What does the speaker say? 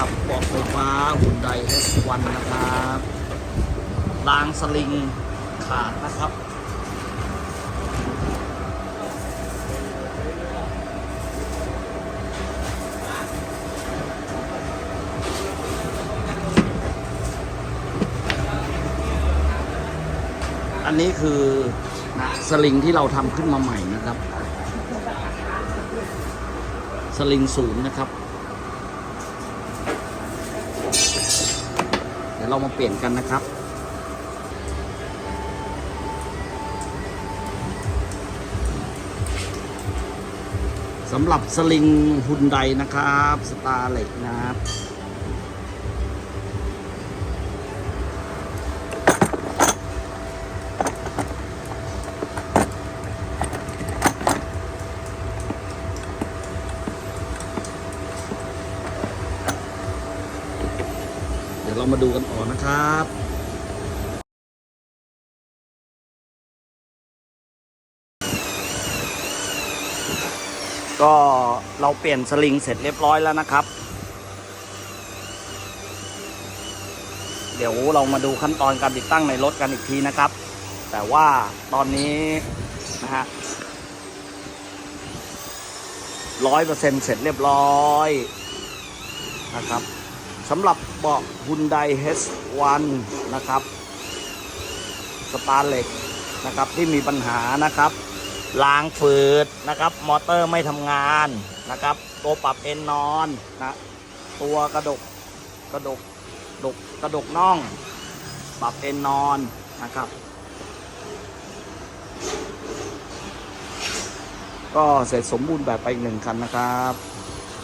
หลับปอกไฟหุ่นได้สิบวันนะครับรางสลิงขาดนะครับอันนี้คือสลิงที่เราทำขึ้นมาใหม่นะครับ สลิงศูนย์นะครับ เดี๋ ยวเรามาเปลี่ยนกันนะครับ สำหรับสลิงฮุนไดนะครับ สตาร์เหล็กนะครับ เรามาดูกันต่อนะครับก็เราเปลี่ยนสลิงเสร็จเรียบร้อยแล้วนะครับ เดี๋ยวเรามาดูขั้นตอนการติดตั้งในรถกันอีกทีนะครับ แต่ว่าตอนนี้นะฮะร้อยเปอร์เซ็นต์เสร็จเรียบร้อยนะครับ สำหรับเบาะ Hyundai H1 นะครับ สตาร์เหล็กนะครับที่มีปัญหานะครับรางฝืดนะครับ มอเตอร์ไม่ทำงานนะครับ ตัวปรับเอ็นนอนนะตัวกระดกกระดกดกกระดกน่อง ปรับเอ็นนอนนะครับ ก็เสร็จสมบูรณ์แบบไปอีกหนึ่งคันนะครับ